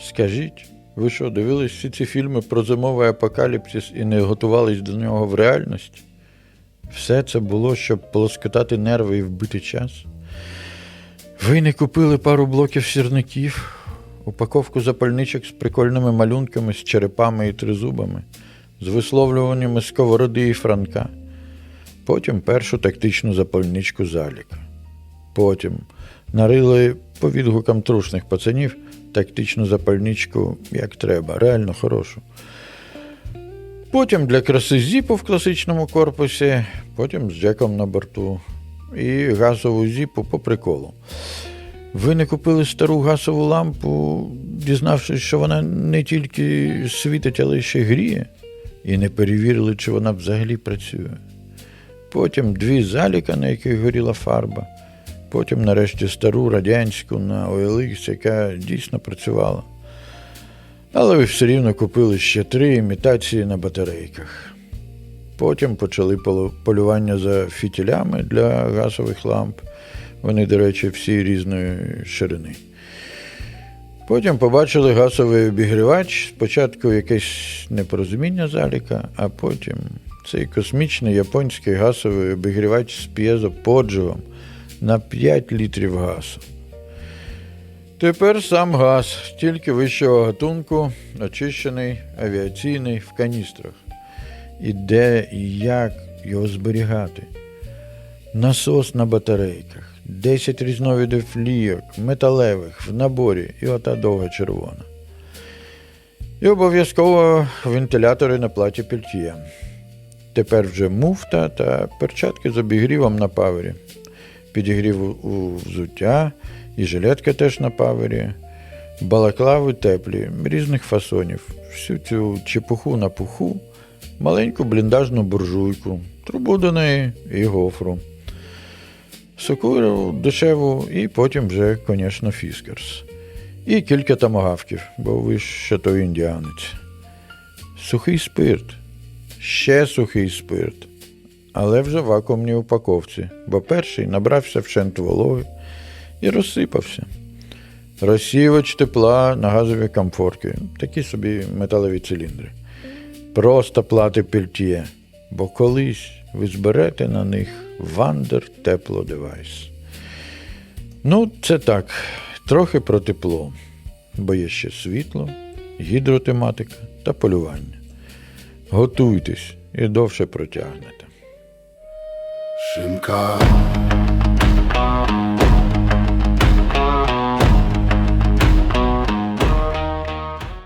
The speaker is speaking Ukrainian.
Скажіть, ви що, дивились всі ці фільми про зимовий апокаліпсис і не готувались до нього в реальності? Все це було, щоб полоскотати нерви і вбити час. Ви не купили пару блоків сірників, упаковку запальничок з прикольними малюнками, з черепами і тризубами, з висловлюваннями сковороди і франка. Потім першу тактичну запальничку заліка. Потім нарили по відгукам трушних пацанів тактичну запальничку як треба, реально хорошу. Потім для краси зіпу в класичному корпусі, потім з Джеком на борту. І газову зіпу по приколу. Ви не купили стару газову лампу, дізнавшись, що вона не тільки світить, але ще гріє, і не перевірили, чи вона взагалі працює. Потім дві заліка, на яких горіла фарба, потім, нарешті, стару радянську на OLX, яка дійсно працювала. Але ви все рівно купили ще три імітації на батарейках. Потім почали полювання за фітілями для газових ламп. Вони, до речі, всі різної ширини. Потім побачили газовий обігрівач. Спочатку якесь непорозуміння заліка, а потім цей космічний японський газовий обігрівач з п'єзоподживом на 5 літрів газу. Тепер сам газ, тільки вищого гатунку, очищений, авіаційний в каністрах. І де і як його зберігати? Насос на батарейках, 10 різновидів лійок, металевих в наборі і ота довга червона. І обов'язково вентилятори на платі пельтія. Тепер вже муфта та перчатки з обігрівом на павері. Підігрів у- взуття, і жилетка теж на павері, балаклави теплі, різних фасонів, всю цю чепуху на пуху, маленьку бліндажну буржуйку, трубу до неї і гофру. Сокуру дешеву і потім вже, звісно, фіскерс. І кілька тамагавків, бо ви ще той індіанець. Сухий спирт, ще сухий спирт, але вже в вакуумній упаковці, бо перший набрався вщент вологи і розсипався. Розсівач тепла на газові комфорки, такі собі металеві циліндри. Просто плати пельтє, бо колись ви зберете на них Вандер Тепло Девайс. Ну, це так, трохи про тепло, бо є ще світло, гідротематика та полювання. Готуйтесь і довше протягнете. Szymka.